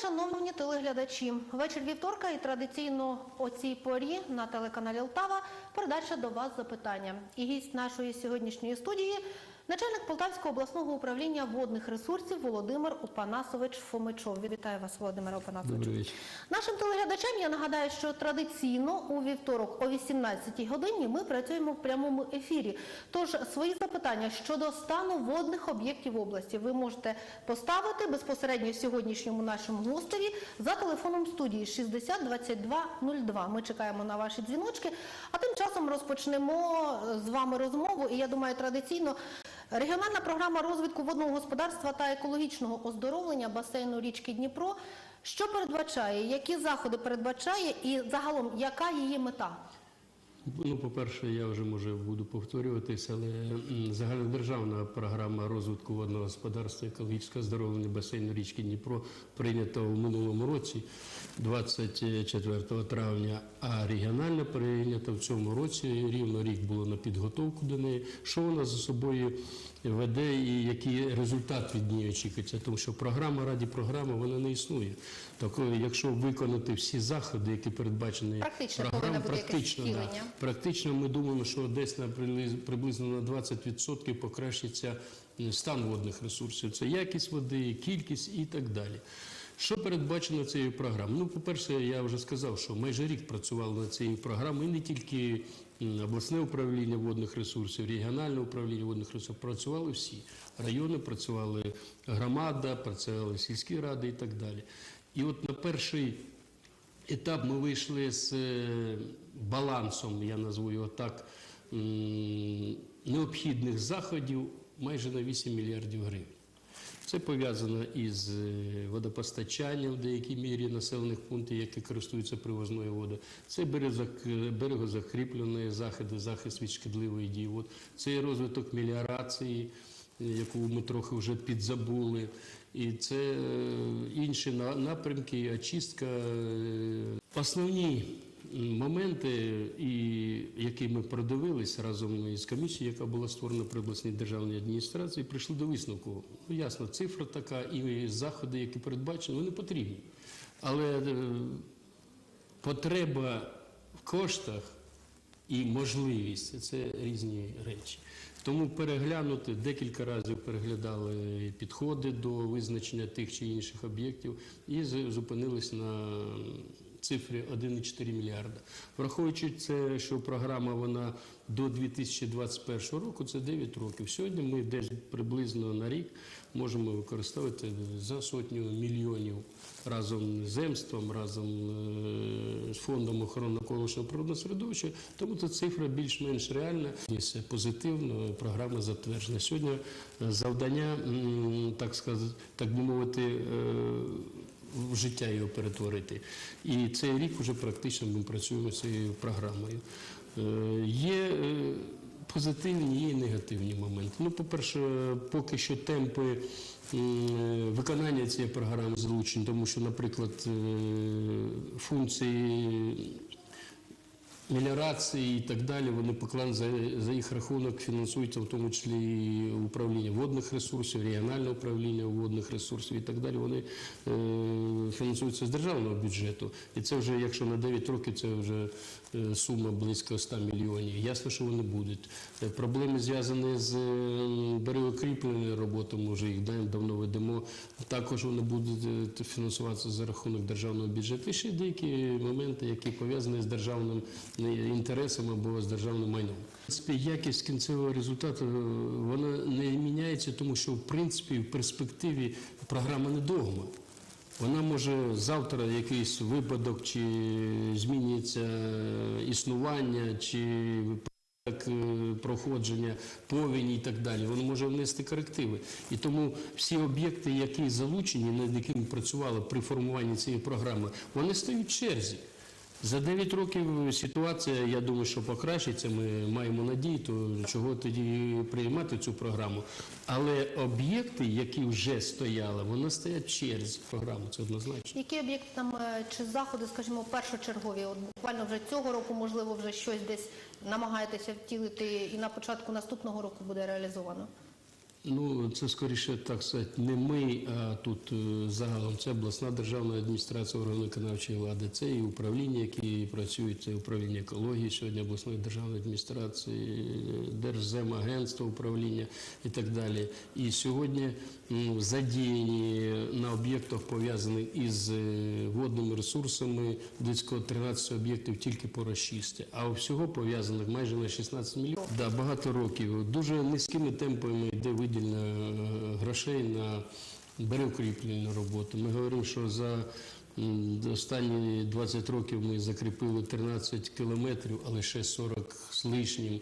шановні телеглядачі, вечір вівторка і традиційно о цій порі на телеканалі Лтава передача до вас запитання. І гість нашої сьогоднішньої студії начальник Полтавського обласного управління водних ресурсів Володимир Опанасович Фомичов. Вітаю вас, Володимире Опанасовичу. Добрий вечір. Нашим телеглядачам я нагадаю, що традиційно у вівторок о 18-й годині ми працюємо в прямому ефірі. Тож свої запитання щодо стану водних об'єктів області ви можете поставити безпосередньо сьогоднішньому нашому гостеві за телефоном студії 60 22 02. Ми чекаємо на ваші дзвіночки. А тим часом розпочнемо е, з вами розмову. І я думаю, традиційно регіональна програма розвитку водного господарства та екологічного оздоровлення басейну річки Дніпро. Що передбачає, які заходи передбачає і загалом яка її мета? Ну, по-перше, я вже може буду повторюватися, але загальнодержавна програма розвитку водного господарства, екологічного здоров'я басейну річки Дніпро прийнята у минулому році, 24 травня, а регіональна прийнята в цьому році. Рівно рік було на підготовку до неї. Що вона за собою веде і який результат від неї очікується? Тому що програма раді програми вона не існує. Так, якщо виконати всі заходи, які передбачені Практично якесь практично, да. Практично ми думаємо, що десь на приблизно на 20% покращиться стан водних ресурсів. Це якість води, кількість і так далі. Що передбачено цією програмою? Ну, по-перше, я вже сказав, що майже рік працювали над цією програмою, і не тільки обласне управління водних ресурсів, регіональне управління водних ресурсів, працювали всі. Райони працювали громада, працювали сільські ради і так далі. І от на перший етап ми вийшли з е, балансом, я назву його так, необхідних заходів майже на 8 мільярдів гривень. Це пов'язано із е, водопостачанням в деякій мірі населених пунктів, які користуються привозною водою. Це березок- берегозакріплені заходи, захист від шкідливої дії вод. Це розвиток меліорації, е, яку ми трохи вже підзабули. І це е, інші на- напрямки, очистка. е, Основні моменти, і, які ми продивились разом із комісією, яка була створена при обласній державній адміністрації, прийшли до висновку. Ну, ясно, цифра така, і заходи, які передбачені, вони потрібні. Але е, потреба в коштах і можливість це різні речі. Тому переглянути декілька разів переглядали підходи до визначення тих чи інших об'єктів і зупинились на цифрі 1,4 мільярда. Враховуючи це, що програма вона до 2021 року, це 9 років. Сьогодні ми десь приблизно на рік можемо використовувати за сотню мільйонів разом з земством, разом е, з фондом охорони навколишнього природного середовища. Тому ця цифра більш-менш реальна. Це позитивно. Програма затверджена. Сьогодні е, завдання, так сказати, так би мовити. Е, в життя його перетворити. І цей рік вже практично ми працюємо з цією програмою. Е, Є е, позитивні, є негативні моменти. Ну, по-перше, поки що темпи виконання цієї програми залучені, тому що, наприклад, е, функції меліорації і так далі, вони покладені за, за їх рахунок фінансуються, в тому числі і управління водних ресурсів, регіональне управління водних ресурсів і так далі. Вони е, фінансуються з державного бюджету. І це вже, якщо на 9 років, це вже е, сума близько 100 мільйонів. Ясно, що вони будуть. Е, Проблеми зв'язані з е, берегокріпленою роботою, ми вже їх да- давно ведемо. Також вони будуть е, фінансуватися за рахунок державного бюджету. І ще деякі моменти, які пов'язані з державним е, інтересом або з державним майном. Якість кінцевого результату е, вона не міняється, тому що в принципі в перспективі програма не догма. Вона може завтра якийсь випадок, чи змінюється існування, чи так, е, проходження повені і так далі, воно може внести корективи. І тому всі об'єкти, які залучені, над якими працювали при формуванні цієї програми, вони стають в черзі. За 9 років ситуація, я думаю, що покращиться. Ми маємо надію, то чого тоді приймати цю програму. Але об'єкти, які вже стояли, вони стоять в черзі програми, це однозначно. Які об'єкти там е, чи заходи, скажімо, першочергові? От буквально вже цього року, можливо, вже щось десь намагаєтеся втілити, і на початку наступного року буде реалізовано. Ну, це скоріше так сказати, не ми, а тут е, загалом це обласна державна адміністрація органу виконавчої влади, це і управління, які працюють, це управління екології сьогодні обласної державної адміністрації, Держземагентство управління і так далі. І сьогодні задіяні на об'єктах пов'язаних із е, водними ресурсами близько 13 об'єктів тільки по розчисті, а всього пов'язаних майже на 16 мільйонів. Да, багато років. Дуже низькими темпами йде виділення е, грошей на берегукріплювальну роботу. Ми говоримо, що за останні 20 років ми закріпили 13 кілометрів, але ще 40 з лишнім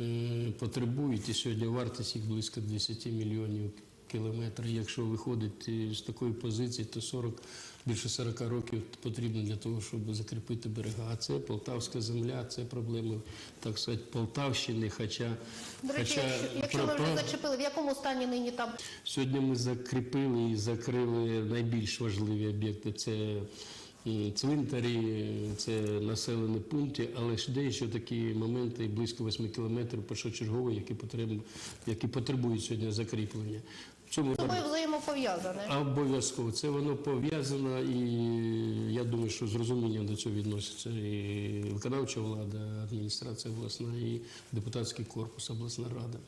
е, потребують. І сьогодні вартість їх близько 10 мільйонів кілометрів. Якщо виходить е, з такої позиції, то 40, більше 40 років потрібно для того, щоб закріпити берега. А це Полтавська земля, це проблеми, так сказати, Полтавщини. Хоча, До речі, хоча якщо, ми вже зачепили, в якому стані нині там Сьогодні ми закріпили і закрили найбільш важливі об'єкти. Це цвинтарі, це населені пункти, але ж ще такі моменти близько 8 кілометрів першочергові, які потребують, які потребують сьогодні закріплення. Цьому взаємопов'язане. Обов'язково це воно пов'язано, і я думаю, що з розумінням до цього відноситься і виконавча влада, адміністрація обласна, і депутатський корпус, обласна рада.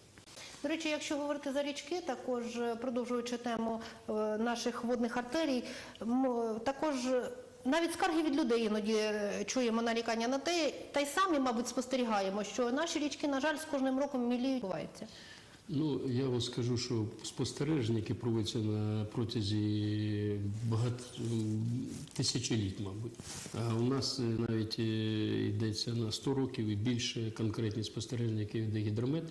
До речі, якщо говорити за річки, також е, продовжуючи тему е, наших водних артерій, м, також е, навіть скарги від людей іноді е, чуємо нарікання на те, та й самі, мабуть, спостерігаємо, що наші річки, на жаль, з кожним роком міліють. Ну, я вам скажу, що спостереження, які проводяться на протязі багато тисячоліть, мабуть. А у нас е, навіть е, йдеться на 100 років і більше конкретні спостереження, які веде гідромет,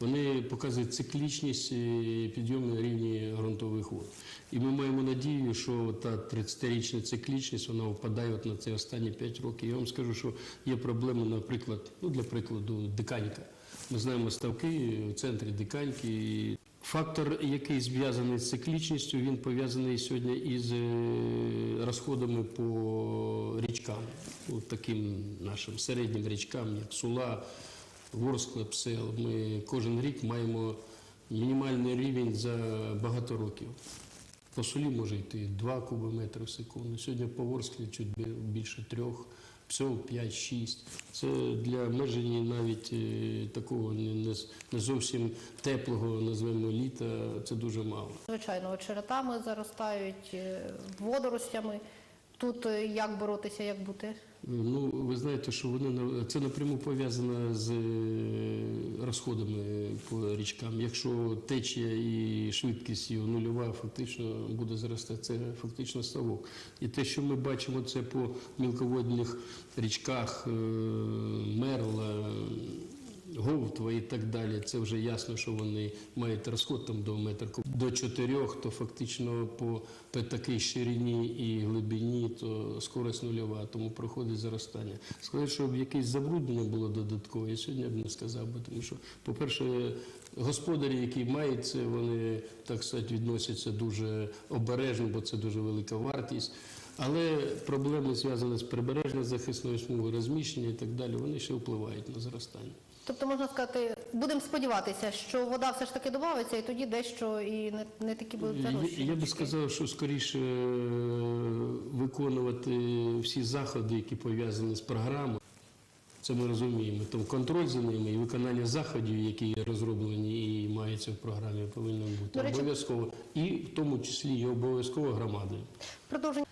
вони показують циклічність е, підйому рівні ґрунтових вод. І ми маємо надію, що та 30-річна циклічність вона впадає от на ці останні 5 років. Я вам скажу, що є проблеми, наприклад, ну для прикладу, диканька. Ми знаємо ставки в центрі диканьки. Фактор, який зв'язаний з циклічністю, він пов'язаний сьогодні із е, розходами по річкам, От таким нашим середнім річкам, як Сула, Ворскла, Псел. Ми кожен рік маємо мінімальний рівень за багато років. По солі може йти 2 кубометри в секунду. Сьогодні по Ворсклі чуть більше трьох, псьол 5-6. Це для межені навіть е, такого не, не, зовсім теплого, назвемо літа, це дуже мало. Звичайно, очеретами заростають, е, водоростями. Тут е, як боротися, як бути? Ну, ви знаєте, що вони це напряму пов'язано з е, розходами по річкам. Якщо течія і швидкість його нульова, фактично буде зростати, це фактично ставок. І те, що ми бачимо, це по мілководних річках е, Мерла. Говтва і так далі, це вже ясно, що вони мають розход там до метра до чотирьох, то фактично по, по такій ширині і глибині, то скорость нульова, тому проходить зростання. Сказати, щоб якесь забруднення було додаткове, я сьогодні б не сказав би, тому що, по-перше, господарі, які мають це, вони так сказати, відносяться дуже обережно, бо це дуже велика вартість. Але проблеми зв'язані з прибережною захисною смугою, розміщення і так далі, вони ще впливають на зростання. Тобто можна сказати, будемо сподіватися, що вода все ж таки додається, і тоді дещо і не, не такі будуть Я, зарощені. я би сказав, що скоріше е, виконувати всі заходи, які пов'язані з програмою. Це ми розуміємо. Тому контроль за ними і виконання заходів, які розроблені і маються в програмі, повинно бути обов'язково. І в тому числі і обов'язково громадою. Продовження.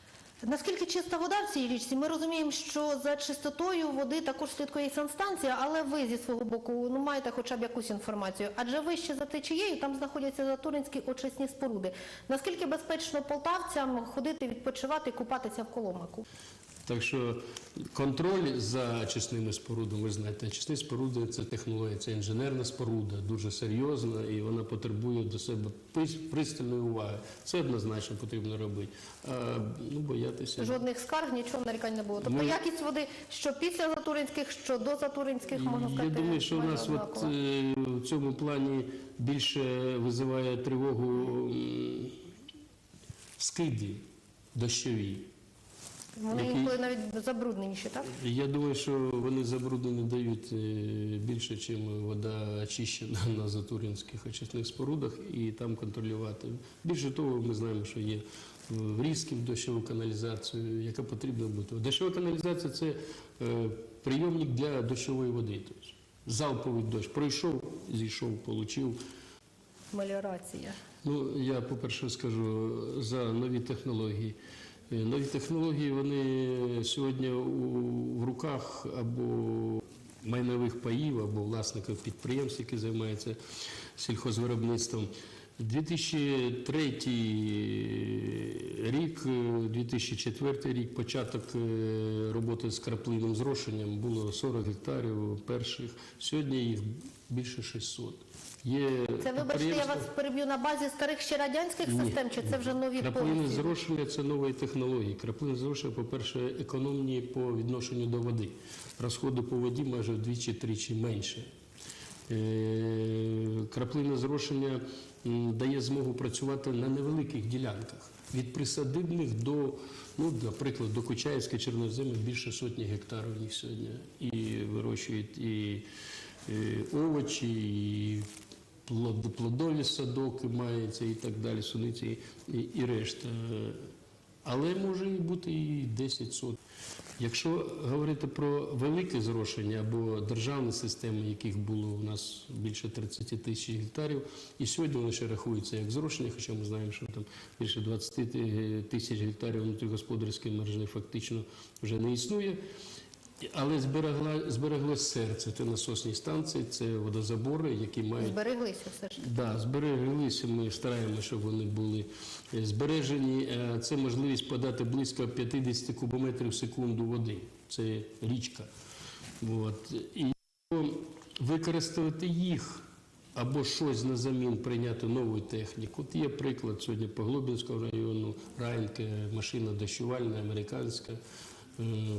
Наскільки чиста вода в цій річці? Ми розуміємо, що за чистотою води також слідкує санстанція, але ви зі свого боку ну маєте хоча б якусь інформацію. Адже вище за течією там знаходяться затуринські очисні споруди. Наскільки безпечно полтавцям ходити, відпочивати, купатися в Коломаку? Так що контроль за очисними спорудами, ви знаєте, очисні споруди це технологія, це інженерна споруда, дуже серйозна, і вона потребує до себе пристальної уваги. Це однозначно потрібно робити. А ну боятися. Жодних скарг, нічого нарікань не було. Тобто Ми- якість води, що після затуринських, що до затуринських, можна Я думаю, що у нас от, е, в цьому плані більше визиває тривогу м, скиди дощові. Вони Який- інколи навіть забрудненіші, так? Я думаю, що вони забруднені дають е, більше, ніж вода очищена на затуринських очисних спорудах, і там контролювати. Більше того, ми знаємо, що є в дощову каналізацію, яка потрібна бути. Дощова каналізація це е, прийомник для дощової води. Тобто залповий дощ пройшов, зійшов, отримав. Меліорація. Ну, я, по-перше, скажу за нові технології. Е, Нові технології вони сьогодні в руках або майнових паїв, або власників підприємств, які займаються сільхозвиробництвом. 2003 рік, е, 2004 рік, початок е, роботи з краплинним зрошенням було 40 гектарів перших. Сьогодні їх більше 600. Є Це, вибачте, я вас переб'ю на базі старих ще радянських Ні. систем, чи це вже нові повністю? зрошення це нові технології. Краплинне зрошення, по-перше, економні по відношенню до води. Розходи по воді майже вдвічі-тричі менше. Е, Краплинне зрошення дає змогу працювати на невеликих ділянках. Від присадибних до, ну, наприклад, до Кучаївської чорноземи більше сотні гектарів у них сьогодні. І вирощують і, і овочі, і плод- плодові садоки маються і так далі, суниці і, і решта. Але може бути і 10 сот. Якщо говорити про велике зрошення або державні системи, яких було у нас більше 30 тисяч гектарів, і сьогодні вони ще рахуються як зрошення, хоча ми знаємо, що там більше 20 тисяч гектарів внутрігосподарської мережі фактично вже не існує. Але зберегла, збереглось серце. Це насосні станції, це водозабори, які мають Збереглися все ж. Да, збереглися. Ми стараємося, щоб вони були е, збережені. Е, Це можливість подати близько 50 кубометрів в секунду води. Це річка. От. І використати їх або щось на замін прийняти нову техніку. От є приклад сьогодні по Глобінському району, Райнке, машина дощувальна, американська.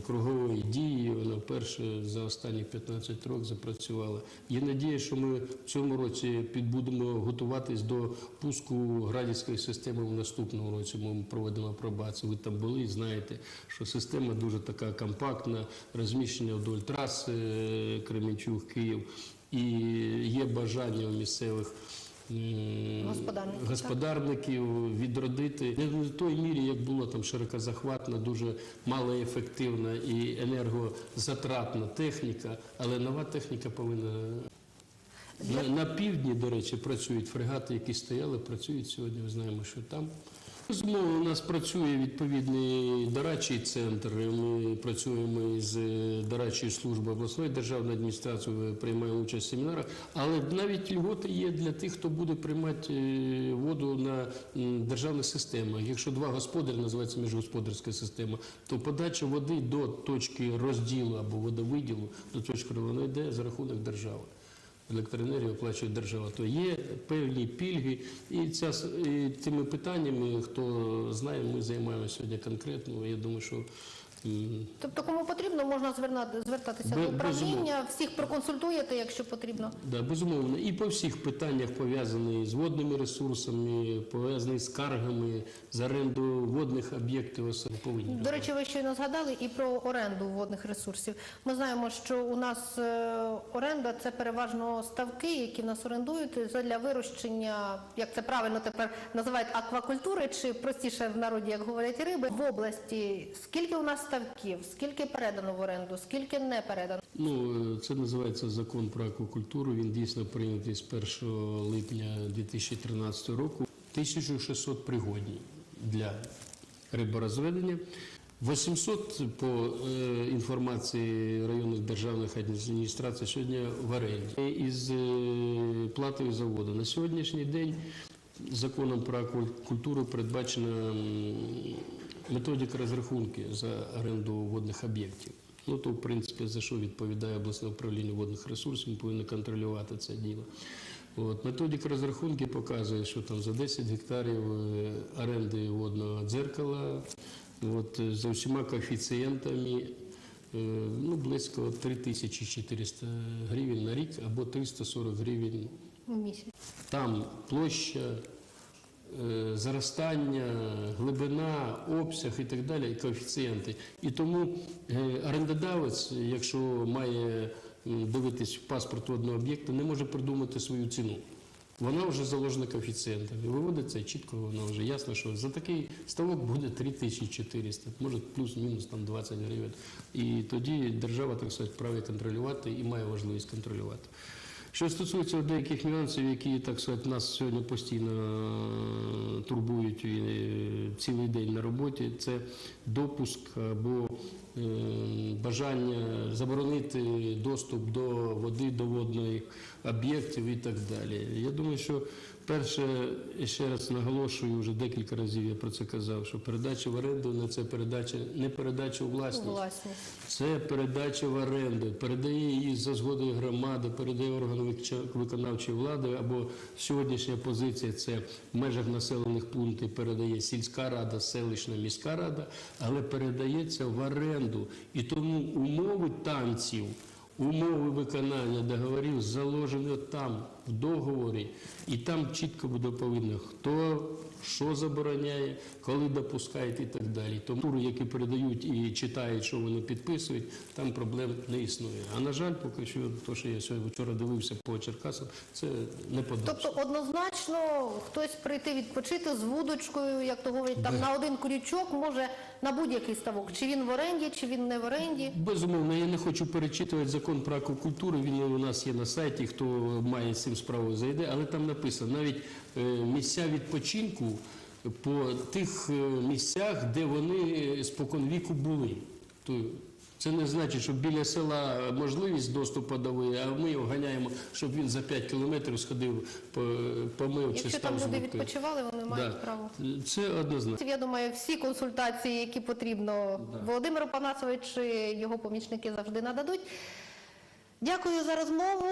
Кругової дії, вона вперше за останні 15 років запрацювала. Є надія, що ми в цьому році будемо готуватись до пуску градівської системи в наступному році. Ми проведемо апробацію. Ви там були і знаєте, що система дуже така компактна, розміщення вдоль траси е, Кременчуг-Київ. І є бажання у місцевих Господарників, господарників відродити не в той мірі, як було там широкозахватна, дуже малоефективна і енергозатратна техніка, але нова техніка повинна. На, на півдні, до речі, працюють фрегати, які стояли, працюють сьогодні. Ми знаємо, що там. Безумовно, у нас працює відповідний дорадчий центр. Ми працюємо із е, дорадчою службою обласної державної адміністрації, приймаємо участь в семінарах. Але навіть льготи є для тих, хто буде приймати е, воду на державних системах. Якщо два господарі називається міжгосподарська система, то подача води до точки розділу або водовиділу, до точки вона йде за рахунок держави електроенергію оплачує держава, то є певні пільги. І, ця, і цими питаннями, хто знає, ми займаємося сьогодні конкретно. Я думаю, що Тобто, кому потрібно, можна звертатися Бе- до управління, всіх проконсультуєте, якщо потрібно. да, безумовно, і по всіх питаннях пов'язані з водними ресурсами, пов'язані з скаргами, з оренду водних об'єктів повинні. До речі, ви щойно згадали і про оренду водних ресурсів. Ми знаємо, що у нас е, оренда це переважно ставки, які в нас орендують для вирощення, як це правильно тепер називають аквакультури, чи простіше в народі, як говорять риби. В області скільки у нас ставків, скільки передано в оренду, скільки не передано. Ну, е, це називається закон про аквакультуру. Він дійсно прийнятий з 1 липня 2013 року. 1600 пригодні для риборозведення. 800 по е, інформації районних державних адміністрацій сьогодні в оренді із е, платою за воду. На сьогоднішній день законом про аквакультуру передбачена м, методика розрахунки за оренду водних об'єктів. Ну, то, в принципі, за що відповідає обласне управління водних ресурсів, ми повинні контролювати це діло. От, методика розрахунки показує, що там за 10 гектарів е, оренди водного дзеркала, от, за всіма коефіцієнтами е, ну, близько 3400 гривень на рік або 340 гривень в місяць? там площа е, заростання, глибина, обсяг і так далі, і коефіцієнти. І тому е, орендодавець, якщо має дивитись паспорт водного об'єкта, не може придумати свою ціну. Вона вже заложена коефіцієнтом. І виводиться чітко, вона вже ясно, що за такий ставок буде 3400, може плюс-мінус там 20 гривень. І тоді держава, так сказати, вправі контролювати і має важливість контролювати. Що стосується деяких нюансів, які так сказати, нас сьогодні постійно е, турбують е, цілий день на роботі, це допуск або бажання заборонити доступ до води, до водних об'єктів і так далі. Я думаю, що перше, ще раз наголошую, вже декілька разів я про це казав, що передача в оренду не це передача, не передача у власність. Власність. Це передача в оренду, передає її за згодою громади, передає орган виконавчої влади, або сьогоднішня позиція це в межах населених пунктів передає сільська рада, селищна міська рада, але передається в оренду. І тому умови танців, умови виконання договорів заложені там, в договорі, і там чітко буде повинно, хто що забороняє, коли допускають і так далі. Тому тури, які передають і читають, що вони підписують, там проблем не існує. А на жаль, поки що, то, що я сьогодні вчора дивився по Черкасам, це не подобається. Тобто однозначно хтось прийти відпочити з вудочкою, як то говорять, там на один крючок може на будь-який ставок. Чи він в оренді, чи він не в оренді. Безумовно, я не хочу перечитувати закон про аквакультуру. Він у нас є на сайті. Хто має з цим справу зайде, але там написано навіть е, місця відпочинку по тих е, місцях, де вони споконвіку були. Це не значить, що біля села можливість доступу до води, а ми його ганяємо, щоб він за 5 кілометрів сходив, по- помив чи став там люди відпочивали, вони мають Да. право. Це однозначно. Я думаю, всі консультації, які потрібно Володимиру Панасовичу, його помічники завжди нададуть. Дякую за розмову.